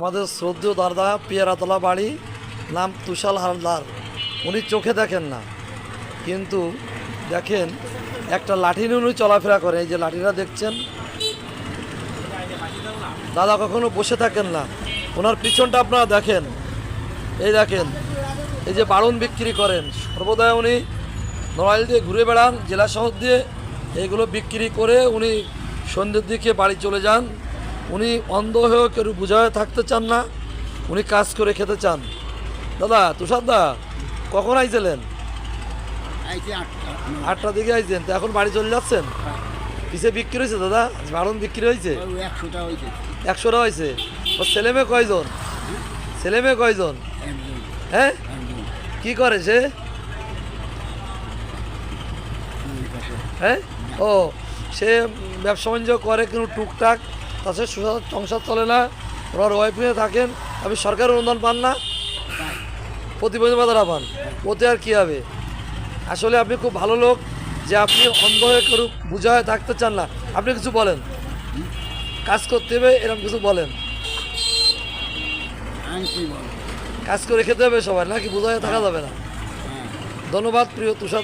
আমাদের শ্রদ্ধেয় দাদা পিয়ারাতলা বাড়ি, নাম তুষাল হালদার। উনি চোখে দেখেন না। কিন্তু দেখেন, একটা লাঠি নিয়ে উনি চলাফেরা করেন। এই যে লাঠিটা দেখছেন? দাদা কখনো বসে থাকেন না। ওনার পিছনটা আপনারা দেখেন। এই দেখেন, এই যে বারণ বিক্রি করেন। সর্বদা উনি নড়াইল দিয়ে ঘুরে বেড়ান, জেলা শহর দিয়ে এইগুলো বিক্রি করে উনি সন্ধ্যের দিকে বাড়ি চলে যান। উনি অন্ধ হয়েও কেউ বুঝায় থাকতে চান না উনি কাজ করে খেতে চান। দাদা তুষার দা কখন আইছিলেন? আটটা। আটটার দিকে আইছেন তো এখন বাড়ি চলে যাচ্ছেন? কিসে বিক্রি হয়েছে দাদা? বারণ বিক্রি হয়েছে? একশোটা হয়েছে। ও ছেলে মেয়ে কয়জন? ছেলে মেয়ে কয়জন? হ্যাঁ? একজন। কি করে সে? হ্যাঁ? ও সে ব্যবসা বাণিজ্য করে কিন্তু টুকটাক। তাছাড়া সুসার সংসার চলে না ওনার ওয়াইফ নিয়ে থাকেন আপনি সরকারের অনুদান পান না। তাই প্রতিবন্ধী ভাতাটা পান ওতে আর কী হবে? আসলে আপনি খুব ভালো লোক যে আপনি অন্ধ হয়ে কেউ বোঝা হয়ে থাকতে চান না। আপনি কিছু বলেন। কাজ করতে হবে এরকম কিছু বলেন। কাজ করে খেতে হবে সবাই নাকি বোঝা হয়ে থাকা যাবে না? হ্যাঁ। ধন্যবাদ প্রিয় তুষার।